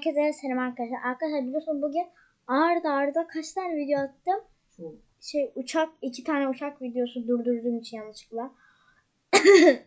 Herkese selam arkadaşlar. Arkadaşlar biliyorsunuz bugün arda arda kaç tane video attım? Şey uçak iki tane uçak videosu durdurduğum için yanlışlıkla.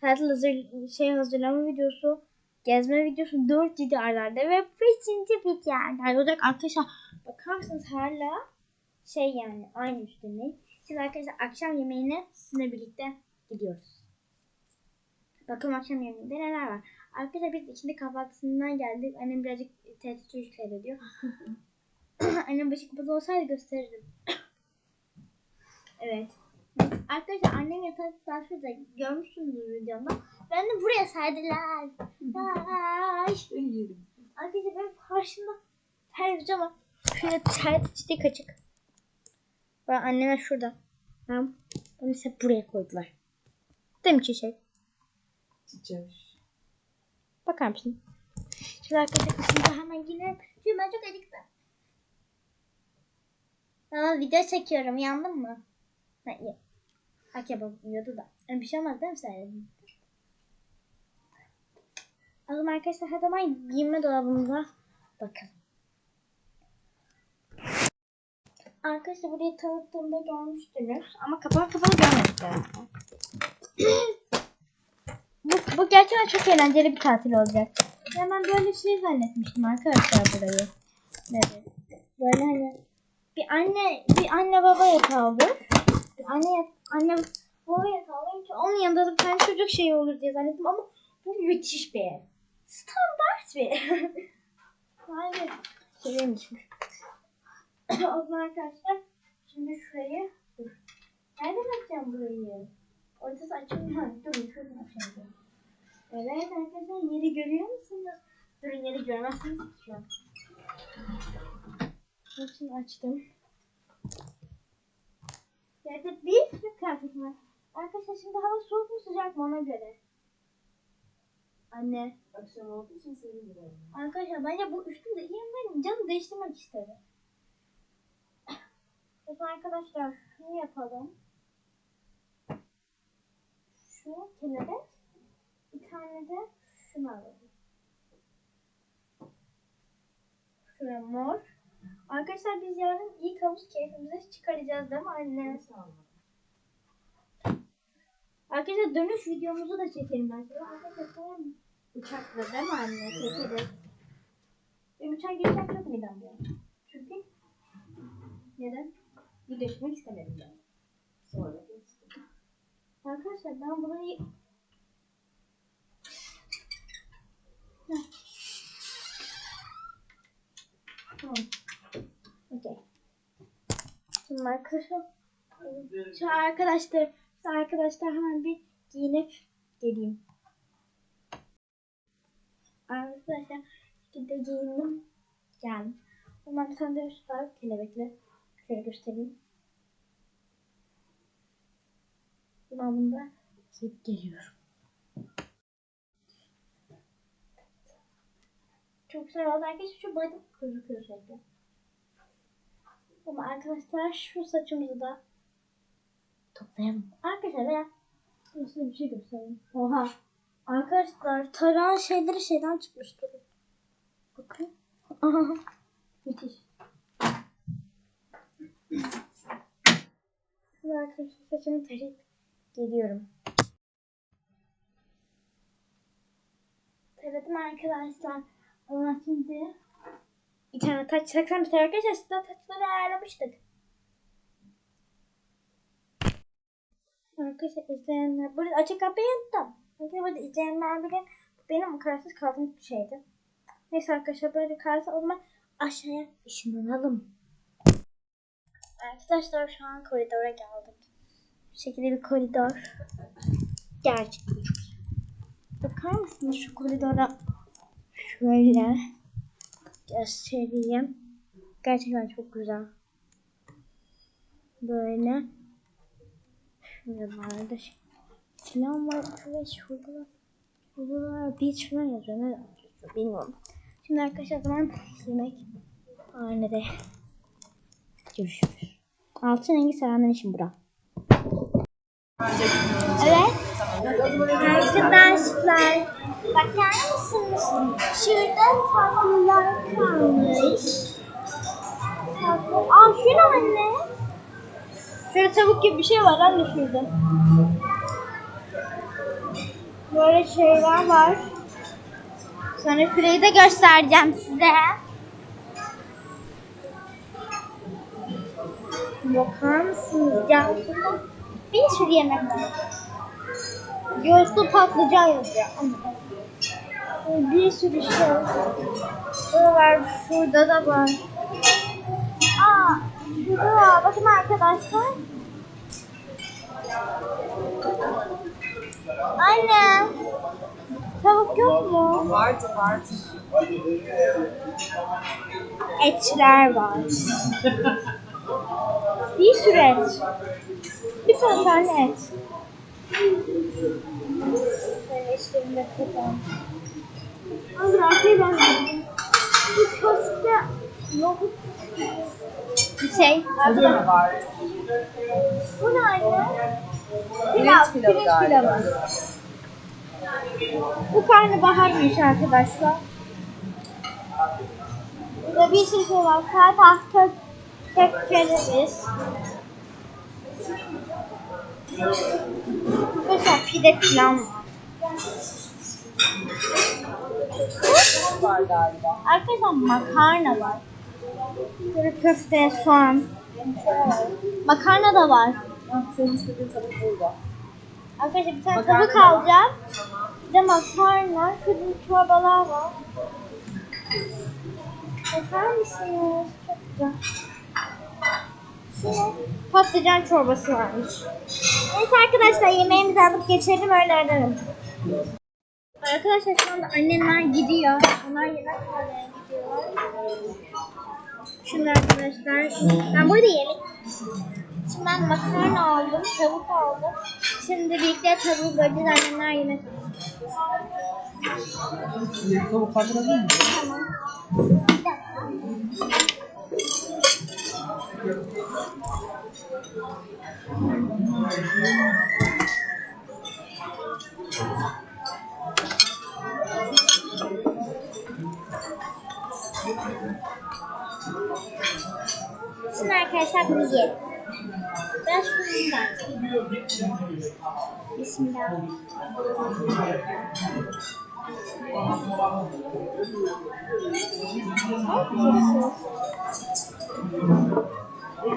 Tatil hazır, şey hazırlama videosu, gezme videosu 4 video arda arda ve 5. video arda olacak. Arkadaşlar bakar mısınız hala şey yani aynı üstündeyiz. Şimdi arkadaşlar akşam yemeğine sizinle birlikte gidiyoruz. Bakalım akşam yemeğinde neler var. Arkadaşlar biz ikindi kahvaltısından geldik. Annem birazcık tehdit çocuk seyrediyor. Annem başı kapalı olsaydı gösterirdim. evet. Arkadaşlar annem yatakta şurada görmüşsünüz videomda. Ben de buraya serdiler. Arkadaşlar benim karşımda televizyon var. Şöyle tertişlik açık. Ben anneme şurada. Ben bunu ise buraya koydular. Değil mi çiçek? Çiçek. Bakar mısın? Şimdi arkadaşlar hemen girelim. Çünkü ben çok acıktım. Aa, video çekiyorum. Yandın mı? Ha, iyi. Yiyordu da. Yani bir şey olmaz değil mi sen? O arkadaşlar her zaman giyinme dolabımıza bakalım. Arkadaşlar burayı tanıttığımda görmüştünüz. Ama kapalı kapalı görmedik. Bu, bu gerçekten çok eğlenceli bir tatil olacak. Ya böyle şey zannetmiştim arkadaşlar burayı. Evet. Böyle hani bir anne bir anne baba yatağı. Bir anne anne baba yatağı olur ki onun yanında da bir çocuk şeyi olur diye zannettim ama bu müthiş bir ev. Standart bir ev. Aynen. Düşmüş. o zaman arkadaşlar şimdi şurayı dur. Nereden açacağım burayı? Ortası açılmıyor. Ha, Dur şuradan açacağım. Evet arkadaşlar yeri görüyor musunuz? Durun yeri görmezsiniz şu an. Şimdi açtım. Yerde bir sürü kıyafet var. Arkadaşlar şimdi hava soğuk mu sıcak mı ona göre. Anne. Akşam olduğu için senin biraz. Arkadaşlar bence bu üstümde iyi ben canım değiştirmek istedim. Arkadaşlar şunu yapalım. Şu kelebek. Bir tane de şunu alalım. Şuraya mor. Arkadaşlar biz yarın ilk havuz keyfimizi çıkaracağız değil mi anne? Arkadaşlar dönüş videomuzu da çekelim ben. Arkadaşlar tamam mı? Uçakla değil mi anne? Çekeriz. Benim uçağa girmek yok neden bu? Çünkü neden? Video çekmek istemedim ben. Sonra. Arkadaşlar ben burayı Heh. Tamam. Okey. Şimdi arkadaşlar şu arkadaşlar şu arkadaşlar hemen bir giyinip geleyim. Arkadaşlar şekilde giyindim. Geldim. Ondan bir tane de üst var kelebekle. Şöyle göstereyim. Ben bunu da giyip geliyorum. Çok güzel oldu. Arkadaşlar şu boyda gözüküyor sürekli. Ama arkadaşlar şu saçımızı da toplayalım. Arkadaşlar size bir şey göstereyim. Oha. Arkadaşlar tarağın şeyleri şeyden çıkmış durun. Bakın. Müthiş. Arkadaşlar saçımı tarayıp geliyorum. Taradım arkadaşlar. Ama şimdi tane taç tane arkadaşlar size taçları ayarlamıştık. Arkadaşlar izleyenler, burada açık kapıyı unuttum. Arkadaşlar burada izleyenler. Bu benim kararsız kaldığım bir şeydi. Neyse arkadaşlar böyle kararsız o zaman aşağıya ışınlanalım. Arkadaşlar şu an koridora geldik. Bu şekilde bir koridor. Gerçekten çok güzel. Bakar mısınız şu koridora? Şöyle göstereyim. Gerçekten çok güzel. Böyle. Şuralarda şey falan var ve şurada şurada beach falan yazıyor. Ne bilmiyorum. Şimdi arkadaşlar zaman yemek hanede görüşürüz. Altın rengi sevenler için bura. Evet. Arkadaşlar Bakar mısınız? Şurada tatlılar kalmış. Tatlı. Aa şu ne anne? Şöyle tavuk gibi bir şey var anne şurada. Böyle şeyler var. Sonra şurayı da göstereceğim size. Bakar mısınız? Burada bir sürü yemek var. Gözde patlıcan yazıyor. Bir sürü şey. Burada var, şurada da var. Aa, şurada var. Bakın arkadaşlar. Anne. Tavuk yok mu? Vardı vardı. Etler var. Bir sürü et. Bir tane et. Böyle işlerinde tutalım. Az arkaya ben Bu köfte nohut bir şey. Tadı mı vardı? Bu ne anne? Pilav, pirinç pilavı. Bu karnabaharmış arkadaşlar. Burada bir sürü şey var. Salata, kök, kök kereviz. Mesela pide falan var. var galiba. Arkadaşlar makarna var. Böyle köfte, soğan. Makarna da var. Senin istediğin tavuk burada. Arkadaşlar bir tane Makarna tavuk da var. alacağım. Bir de makarna. Şurada çorbalar var. Bakar mısınız? Çok güzel. Patlıcan çorbası varmış. Evet arkadaşlar yemeğimizi alıp geçelim öyle ararım. Arkadaşlar şu anda annemler gidiyor. Onlar yemek almaya gidiyorlar. Şimdi arkadaşlar ben burada yemek Şimdi ben makarna aldım, tavuk aldım. Şimdi birlikte tavuğu böleceğiz annemler yemek Tavuk kaldırabilir miyim? Tamam. Bir dakika. Şimdi arkadaşlar bunu yiyelim. Biraz şunu da. Bismillah. Üç.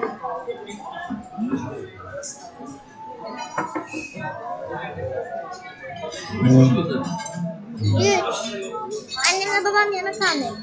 Annemle babam yemek almıyor.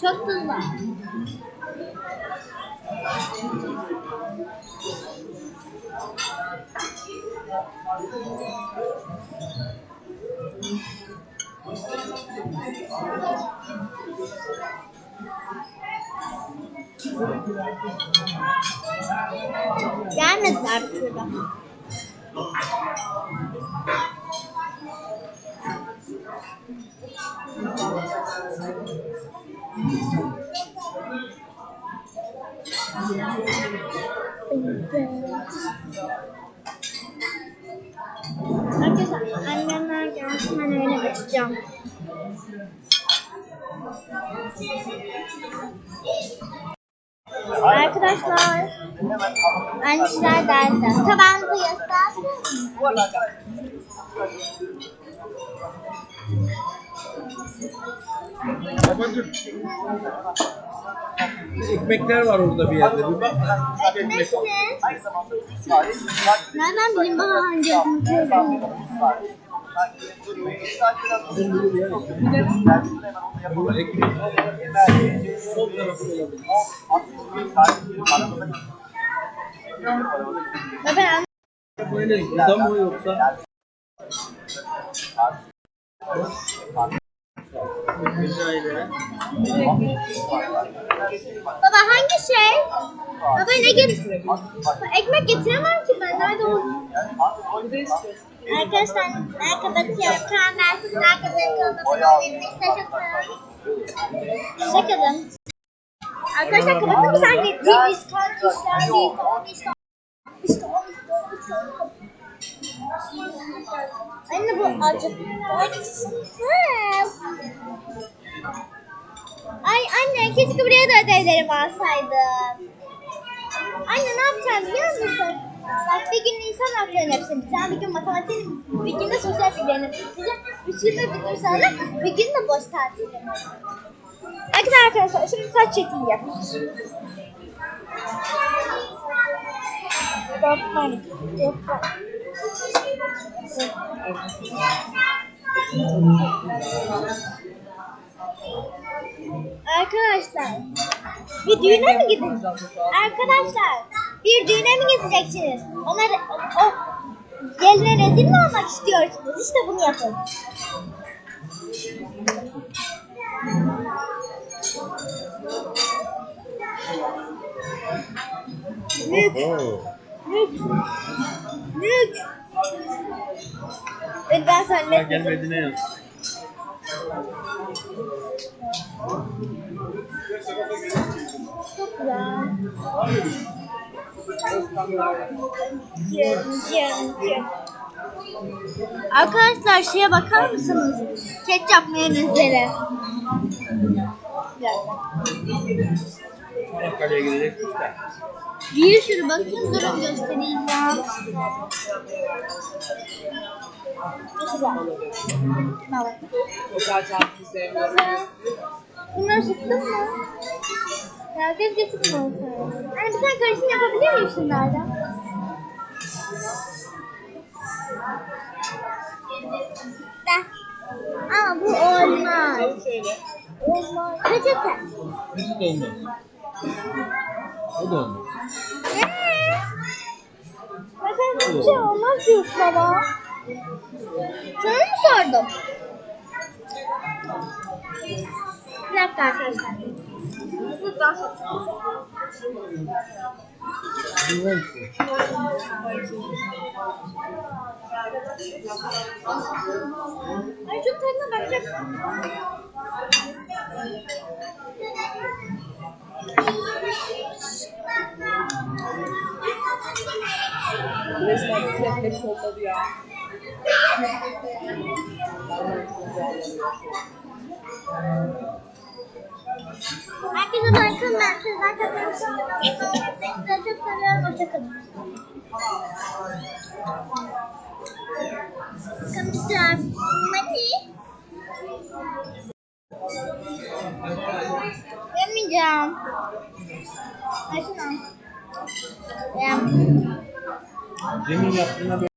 Çok tuzlu. Gelmediler türlü. Arkadaşlar annemler gelsin ben öyle açacağım. Arkadaşlar anneler geldi. Tabağınızı göster. Babacım. Ekmekler var orada bir yerde. Bir bak. Ekmek mi? Nereden bileyim bana hangi ekmek Baba hangi şey? Baba ne getir? Ekmek getiremem ki ben. Nerede o? Arkadaşlar ben kapatıyorum. Kaan Mersiz arkadaşlar kanalıma Şakadım. Arkadaşlar kapatın mı sen de? Biz kankişler değil. Tamam işte. İşte o işte o işte o. Anne bu acı. Ay anne keşke buraya da ödevlerimi alsaydım. Anne ne yapacağım biliyor musun? Bak bir gün insan haklarını hepsini bitireceğim. Bir gün matematiğin, bir gün de sosyal bilgilerini bitireceğim. Üç günde bitir sonra bir gün de boş tatilim. Bakın arkadaşlar şimdi saç çekimi yapıyoruz. Arkadaşlar bir düğüne mi gidin? Arkadaşlar bir düğüne mi gideceksiniz? Ona o, o geline rezil mi olmak istiyorsunuz? İşte bunu yapın. Mük, mük, mük. Ben Ha, sana gelmediğine yaz. Çok güzel. Arkadaşlar şeye bakar mısınız? Ketçap mayonezlere. Çanakkale'ye gidecektik de. Bir sürü bakın durun göstereyim ya. Sevmiyorum. Bunları sıktın mı? Ya keşke sıkmasın. Hani bir tane karışım yapabilir miyim şunlardan? Ben. Ama bu olmaz. Olmaz. Peçete. De olmaz. O da olmaz. Eee? Mesela bir şey olmaz diyorsun baba. Sana mı sordum? Bir dakika arkadaşlar. Lütfen. Bilmem ki. Ay çok tadına bakacak. Resmen bütün ekmek solladı ya. Herkese bakın ben sizden katılıyorum. Sizleri çok seviyorum. Hoşçakalın. Kamışlar. Mati. Yemeyeceğim. Açın al. Yem. Cem'in yaptığına